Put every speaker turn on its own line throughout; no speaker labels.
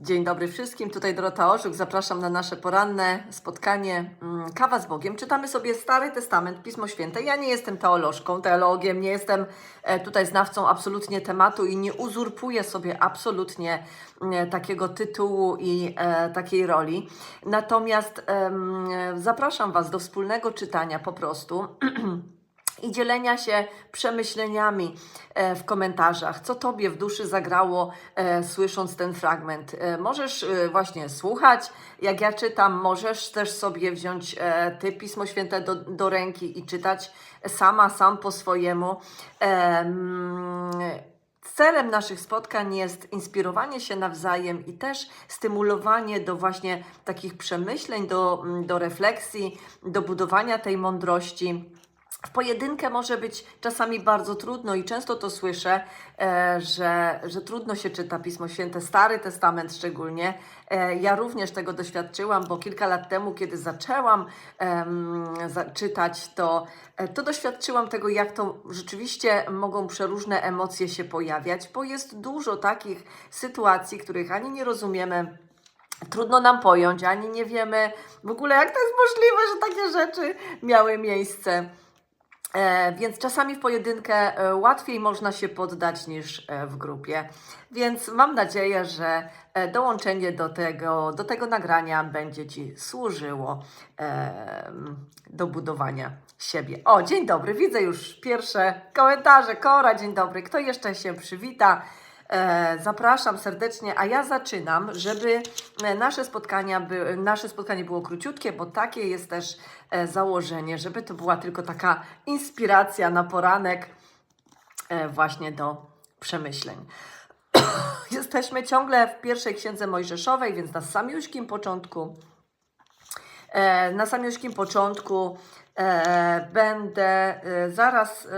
Dzień dobry wszystkim, tutaj Dorota Orzuk. Zapraszam na nasze poranne spotkanie mm, Kawa z Bogiem. Czytamy sobie Stary Testament, Pismo Święte. Ja nie jestem teolożką, teologiem, nie jestem e, tutaj znawcą absolutnie tematu i nie uzurpuję sobie absolutnie mm, takiego tytułu i e, takiej roli. Natomiast zapraszam Was do wspólnego czytania po prostu. i dzielenia się przemyśleniami e, w komentarzach, co Tobie w duszy zagrało, e, słysząc ten fragment. E, Możesz właśnie słuchać, jak ja czytam, możesz też sobie wziąć Ty Pismo Święte do, do ręki i czytać sama, sam po swojemu. Em, Celem naszych spotkań jest inspirowanie się nawzajem i też stymulowanie do właśnie takich przemyśleń, do, do refleksji, do budowania tej mądrości. W pojedynkę może być czasami bardzo trudno i często to słyszę, e, że, że trudno się czyta Pismo Święte, Stary Testament szczególnie. E, ja również tego doświadczyłam, bo kilka lat temu, kiedy zaczęłam czytać, to, e, to doświadczyłam tego, jak to rzeczywiście mogą przeróżne emocje się pojawiać, bo jest dużo takich sytuacji, których ani nie rozumiemy, trudno nam pojąć, ani nie wiemy w ogóle, jak to jest możliwe, że takie rzeczy miały miejsce. E, więc czasami w pojedynkę e, łatwiej można się poddać niż e, w grupie. Więc mam nadzieję, że dołączenie do tego, do tego nagrania będzie Ci służyło do budowania siebie. O, dzień dobry, widzę już pierwsze komentarze. Kora, dzień dobry. Kto jeszcze się przywita? E, Zapraszam serdecznie, a ja zaczynam, żeby e, nasze, spotkania by, nasze spotkanie było króciutkie, bo takie jest też e, założenie, żeby to była tylko taka inspiracja na poranek właśnie do przemyśleń. Jesteśmy ciągle w pierwszej księdze Mojżeszowej, więc na samiuśkim początku na samiuśkim początku będę zaraz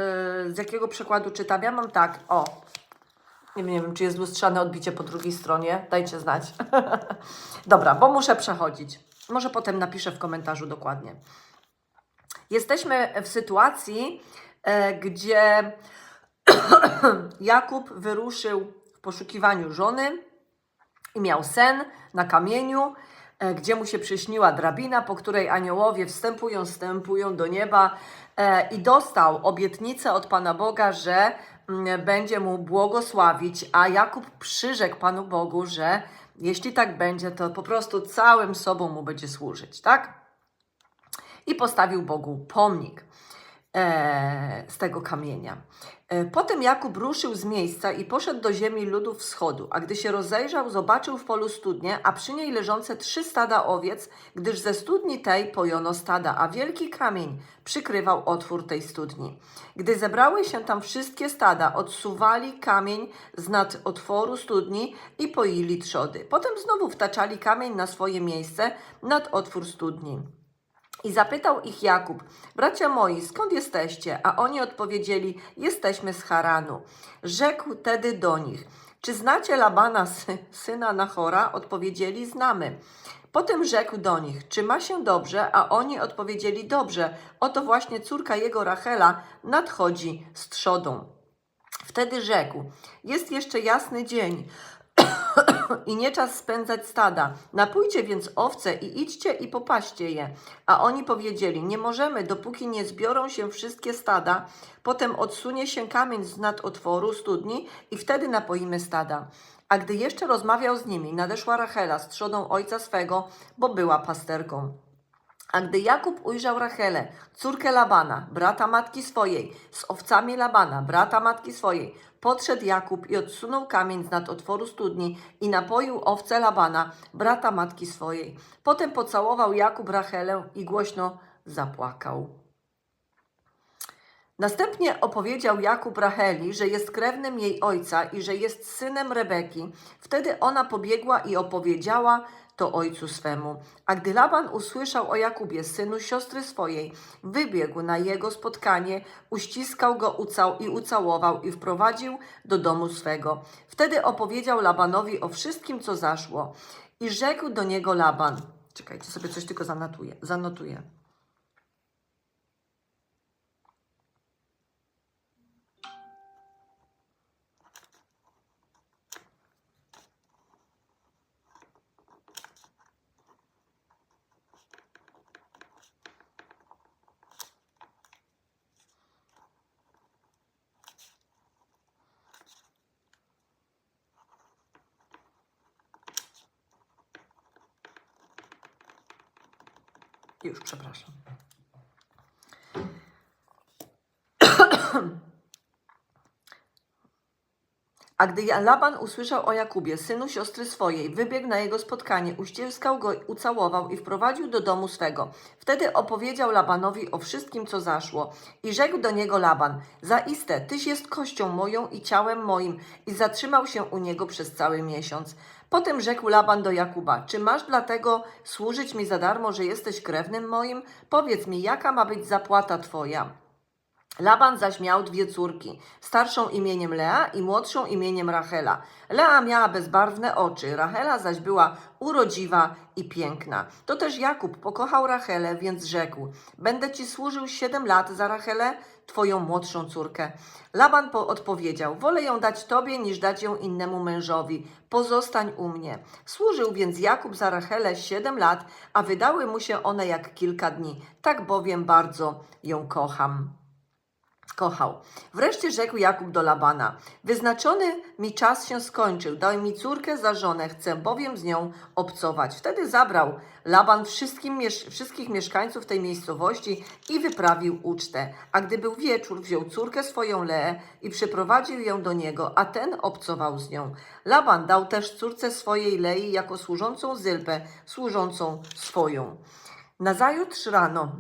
z jakiego przykładu czytam. Ja mam tak, o, nie wiem, nie wiem, czy jest lustrzane odbicie po drugiej stronie. Dajcie znać. Dobra, bo muszę przechodzić. Może potem napiszę w komentarzu dokładnie. Jesteśmy w sytuacji, e, gdzie Jakub wyruszył w poszukiwaniu żony i miał sen na kamieniu, e, gdzie mu się przyśniła drabina, po której aniołowie wstępują, wstępują do nieba e, i dostał obietnicę od Pana Boga, że będzie mu błogosławić, a Jakub przyrzekł Panu Bogu, że jeśli tak będzie, to po prostu całym sobą mu będzie służyć, tak? I postawił Bogu pomnik e, z tego kamienia. E, Potem Jakub ruszył z miejsca i poszedł do ziemi ludów wschodu, a gdy się rozejrzał, zobaczył w polu studnię, a przy niej leżące trzy stada owiec, gdyż ze studni tej pojono stada, a wielki kamień przykrywał otwór tej studni. Gdy zebrały się tam wszystkie stada, odsuwali kamień z nad otworu studni i poili trzody. Potem znowu wtaczali kamień na swoje miejsce nad otwór studni. I zapytał ich Jakub, bracia moi, skąd jesteście? A oni odpowiedzieli, jesteśmy z Haranu. Rzekł tedy do nich, czy znacie Labana, sy- syna Nachora? Odpowiedzieli, znamy. Potem rzekł do nich, czy ma się dobrze? A oni odpowiedzieli, dobrze. Oto właśnie córka jego Rachela nadchodzi z trzodą. Wtedy rzekł, jest jeszcze jasny dzień i nie czas spędzać stada. Napójcie więc owce i idźcie i popaście je. A oni powiedzieli, nie możemy, dopóki nie zbiorą się wszystkie stada. Potem odsunie się kamień z nad otworu studni i wtedy napoimy stada. A gdy jeszcze rozmawiał z nimi, nadeszła Rachela z trzodą ojca swego, bo była pasterką. A gdy Jakub ujrzał Rachelę, córkę Labana, brata matki swojej, z owcami Labana, brata matki swojej, podszedł Jakub i odsunął kamień z nad otworu studni i napoił owce Labana, brata matki swojej. Potem pocałował Jakub Rachelę i głośno zapłakał. Następnie opowiedział Jakub Racheli, że jest krewnym jej ojca i że jest synem Rebeki. Wtedy ona pobiegła i opowiedziała to ojcu swemu. A gdy Laban usłyszał o Jakubie, synu siostry swojej, wybiegł na jego spotkanie, uściskał go ucał i ucałował i wprowadził do domu swego. Wtedy opowiedział Labanowi o wszystkim, co zaszło. I rzekł do niego Laban. Czekajcie, sobie coś tylko zanotuję. zanotuję. Już, przepraszam. A gdy Laban usłyszał o Jakubie, synu siostry swojej, wybiegł na jego spotkanie, uściskał go, ucałował i wprowadził do domu swego. Wtedy opowiedział Labanowi o wszystkim, co zaszło. I rzekł do niego Laban, zaiste, tyś jest kością moją i ciałem moim. I zatrzymał się u niego przez cały miesiąc. Potem rzekł Laban do Jakuba, czy masz dlatego służyć mi za darmo, że jesteś krewnym moim? Powiedz mi, jaka ma być zapłata twoja? Laban zaś miał dwie córki, starszą imieniem Lea i młodszą imieniem Rachela. Lea miała bezbarwne oczy, Rachela zaś była urodziwa i piękna. To też Jakub pokochał Rachelę, więc rzekł: Będę ci służył siedem lat za Rachelę, twoją młodszą córkę. Laban po odpowiedział: Wolę ją dać tobie, niż dać ją innemu mężowi. Pozostań u mnie. Służył więc Jakub za Rachelę siedem lat, a wydały mu się one jak kilka dni. Tak bowiem bardzo ją kocham kochał. Wreszcie rzekł Jakub do Labana: Wyznaczony mi czas się skończył, daj mi córkę za żonę, chcę bowiem z nią obcować. Wtedy zabrał Laban miesz- wszystkich mieszkańców tej miejscowości i wyprawił ucztę. A gdy był wieczór, wziął córkę swoją Leę i przyprowadził ją do niego, a ten obcował z nią. Laban dał też córce swojej Lei jako służącą Zylpę, służącą swoją. Nazajutrz rano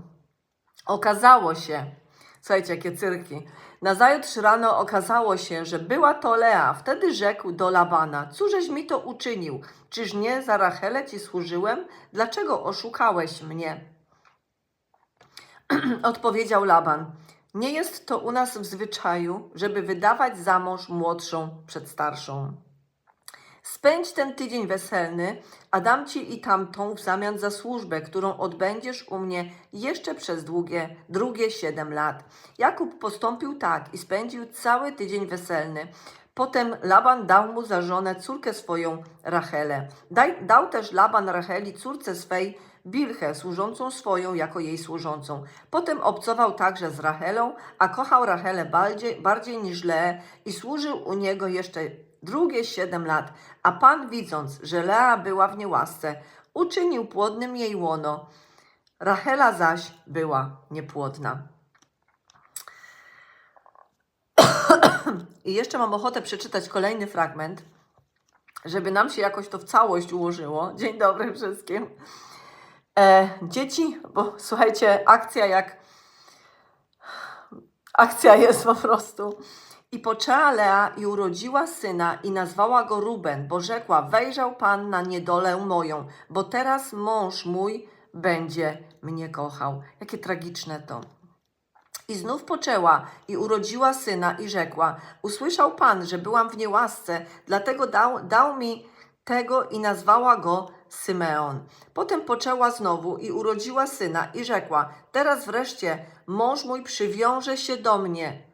okazało się, Słuchajcie, jakie cyrki. Nazajutrz rano okazało się, że była to Lea. Wtedy rzekł do Labana, cóżeś mi to uczynił? Czyż nie za Rachelę ci służyłem? Dlaczego oszukałeś mnie? Odpowiedział Laban, nie jest to u nas w zwyczaju, żeby wydawać za mąż młodszą przed starszą. Spędź ten tydzień weselny, a dam ci i tamtą w zamian za służbę, którą odbędziesz u mnie jeszcze przez długie, drugie siedem lat. Jakub postąpił tak i spędził cały tydzień weselny. Potem Laban dał mu za żonę córkę swoją Rachelę. Daj, dał też Laban Racheli córce swej Bilchę, służącą swoją jako jej służącą. Potem obcował także z Rachelą, a kochał Rachelę bardziej, bardziej niż Leę i służył u niego jeszcze drugie siedem lat. A Pan widząc, że Lea była w niełasce, uczynił płodnym jej łono. Rachela zaś była niepłodna. I jeszcze mam ochotę przeczytać kolejny fragment, żeby nam się jakoś to w całość ułożyło. Dzień dobry wszystkim. E, dzieci, bo słuchajcie, akcja jak. Akcja jest po prostu. I poczęła Lea i urodziła syna i nazwała go Ruben, bo rzekła: Wejrzał Pan na niedolę moją, bo teraz mąż mój będzie mnie kochał. Jakie tragiczne to. I znów poczęła i urodziła syna i rzekła: Usłyszał Pan, że byłam w niełasce, dlatego dał, dał mi tego i nazwała go Symeon. Potem poczęła znowu i urodziła syna i rzekła: Teraz wreszcie mąż mój przywiąże się do mnie.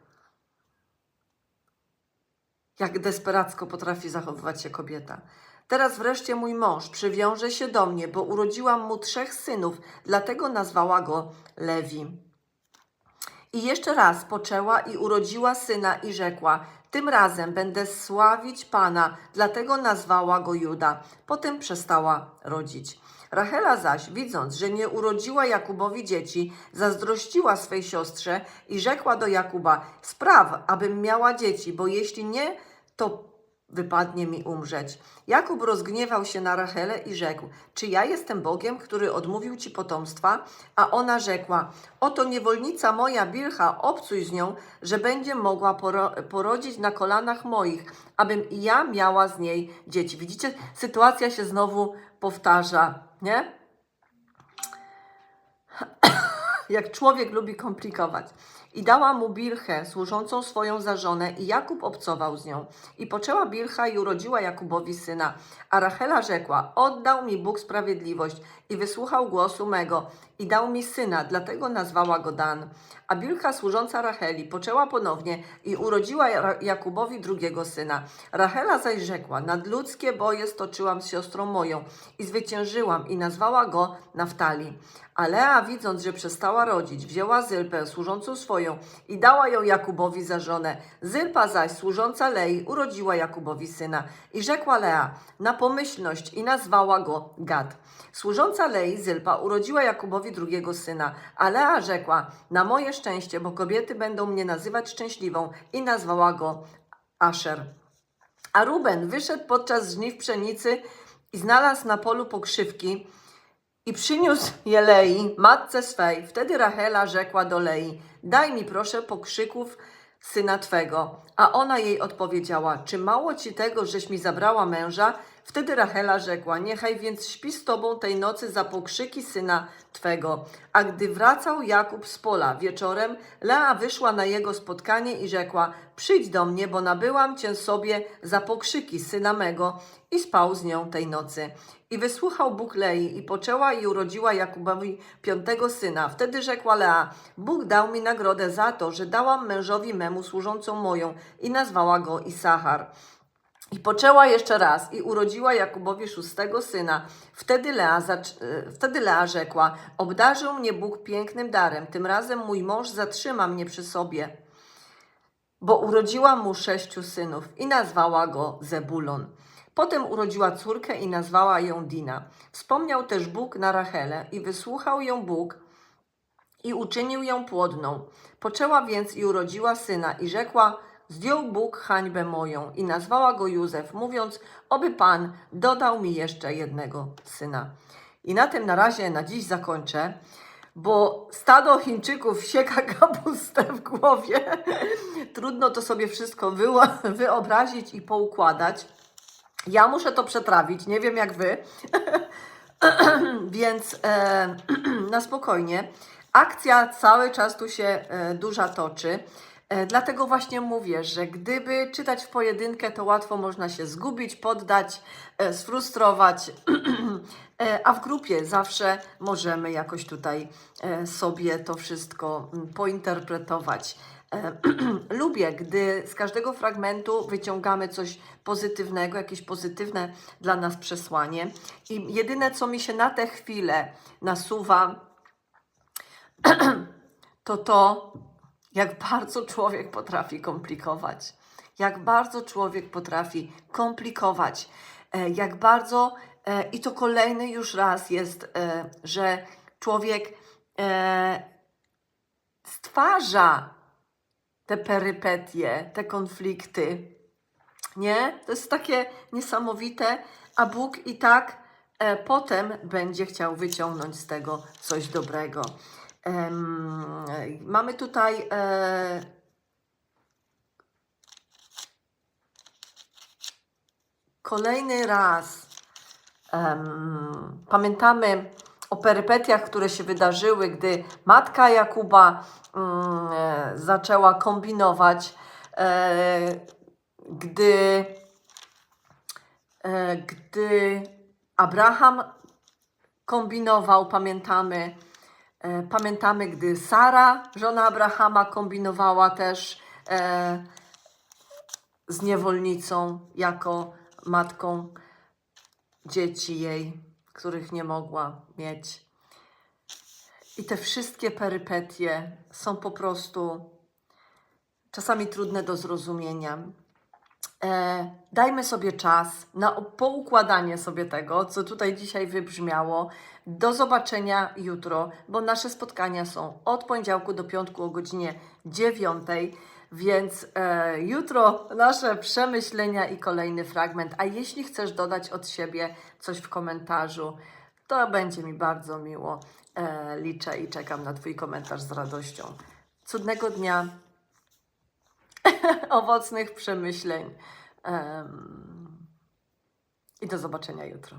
Jak desperacko potrafi zachowywać się kobieta. Teraz wreszcie mój mąż przywiąże się do mnie, bo urodziłam mu trzech synów, dlatego nazwała go Lewi. I jeszcze raz poczęła i urodziła syna i rzekła: Tym razem będę sławić Pana, dlatego nazwała go Juda. Potem przestała rodzić. Rachela zaś, widząc, że nie urodziła Jakubowi dzieci, zazdrościła swej siostrze i rzekła do Jakuba: Spraw, abym miała dzieci, bo jeśli nie, to wypadnie mi umrzeć. Jakub rozgniewał się na Rachelę i rzekł: Czy ja jestem Bogiem, który odmówił ci potomstwa? A ona rzekła: Oto niewolnica moja Bilcha, obcuj z nią, że będzie mogła poro porodzić na kolanach moich, abym i ja miała z niej dzieci. Widzicie, sytuacja się znowu powtarza, nie? Jak człowiek lubi komplikować. I dała mu Bilchę, służącą swoją za żonę, i Jakub obcował z nią. I poczęła Bilcha i urodziła Jakubowi syna. A Rachela rzekła, oddał mi Bóg sprawiedliwość i wysłuchał głosu mego i dał mi syna, dlatego nazwała go Dan. A Bilcha, służąca Racheli, poczęła ponownie i urodziła Jakubowi drugiego syna. Rachela zaś rzekła, nadludzkie boje stoczyłam z siostrą moją i zwyciężyłam i nazwała go Naftali. A Lea, widząc, że przestała rodzić, wzięła Zylpę, służącą swoją, i dała ją Jakubowi za żonę. Zylpa zaś, służąca Lei, urodziła Jakubowi syna. I rzekła Lea, na pomyślność, i nazwała go Gad. Służąca Lei, Zylpa, urodziła Jakubowi drugiego syna. A Lea rzekła, na moje szczęście, bo kobiety będą mnie nazywać szczęśliwą i nazwała go Asher. A Ruben wyszedł podczas żniw pszenicy i znalazł na polu pokrzywki i przyniósł je Lei, matce swej. Wtedy Rachela rzekła do Lei, daj mi proszę pokrzyków syna Twego. A ona jej odpowiedziała, czy mało Ci tego, żeś mi zabrała męża? Wtedy Rachela rzekła, niechaj więc śpi z Tobą tej nocy za pokrzyki syna Twego. A gdy wracał Jakub z pola wieczorem, Lea wyszła na jego spotkanie i rzekła, przyjdź do mnie, bo nabyłam Cię sobie za pokrzyki syna mego i spał z nią tej nocy. I wysłuchał Bóg Lei i poczęła i urodziła Jakubowi piątego syna. Wtedy rzekła Lea, Bóg dał mi nagrodę za to, że dałam mężowi memu służącą moją i nazwała go Isachar. I poczęła jeszcze raz i urodziła Jakubowi szóstego syna. Wtedy Lea, e, wtedy Lea rzekła, obdarzył mnie Bóg pięknym darem, tym razem mój mąż zatrzyma mnie przy sobie bo urodziła mu sześciu synów i nazwała go Zebulon. Potem urodziła córkę i nazwała ją Dina. Wspomniał też Bóg na Rachelę i wysłuchał ją Bóg i uczynił ją płodną. Poczęła więc i urodziła syna i rzekła, zdjął Bóg hańbę moją i nazwała go Józef, mówiąc, oby Pan dodał mi jeszcze jednego syna. I na tym na razie na dziś zakończę, bo stado Chińczyków sieka kapustę w głowie. Trudno to sobie wszystko wyobrazić i poukładać. Ja muszę to przetrawić, nie wiem jak wy. Więc e, na spokojnie. Akcja cały czas tu się e, duża toczy. E, dlatego właśnie mówię, że gdyby czytać w pojedynkę, to łatwo można się zgubić, poddać, e, sfrustrować, e, a w grupie zawsze możemy jakoś tutaj sobie to wszystko mm, pointerpretować. Lubię, gdy z każdego fragmentu wyciągamy coś pozytywnego, jakieś pozytywne dla nas przesłanie. I jedyne, co mi się na tę chwilę nasuwa, to to, jak bardzo człowiek potrafi komplikować. Jak bardzo człowiek potrafi komplikować. E, Jak bardzo, e, i to kolejny już raz jest, e, że człowiek stwarza te perypetie, te konflikty. Nie? To jest takie niesamowite, a Bóg i tak potem będzie chciał wyciągnąć z tego coś dobrego. Mamy tutaj e, kolejny raz. Pamiętamy o perypetiach, które się wydarzyły, gdy matka Jakuba mm, e, zaczęła kombinować, e, gdy, gdy Abraham kombinował, pamiętamy, pamiętamy, gdy Sara, żona Abrahama, kombinowała też e, z niewolnicą jako matką dzieci jej, których nie mogła mieć. I te wszystkie perypetie są po prostu czasami trudne do zrozumienia. E, dajmy sobie czas na poukładanie sobie tego, co tutaj dzisiaj wybrzmiało. Do zobaczenia jutro, bo nasze spotkania są od poniedziałku do piątku o godzinie 9. Więc e, jutro nasze przemyślenia i kolejny fragment. A jeśli chcesz dodać od siebie coś w komentarzu, to będzie mi bardzo miło. E, liczę i czekam na Twój komentarz z radością. Cudnego dnia owocnych przemyśleń. Em, I do zobaczenia jutro.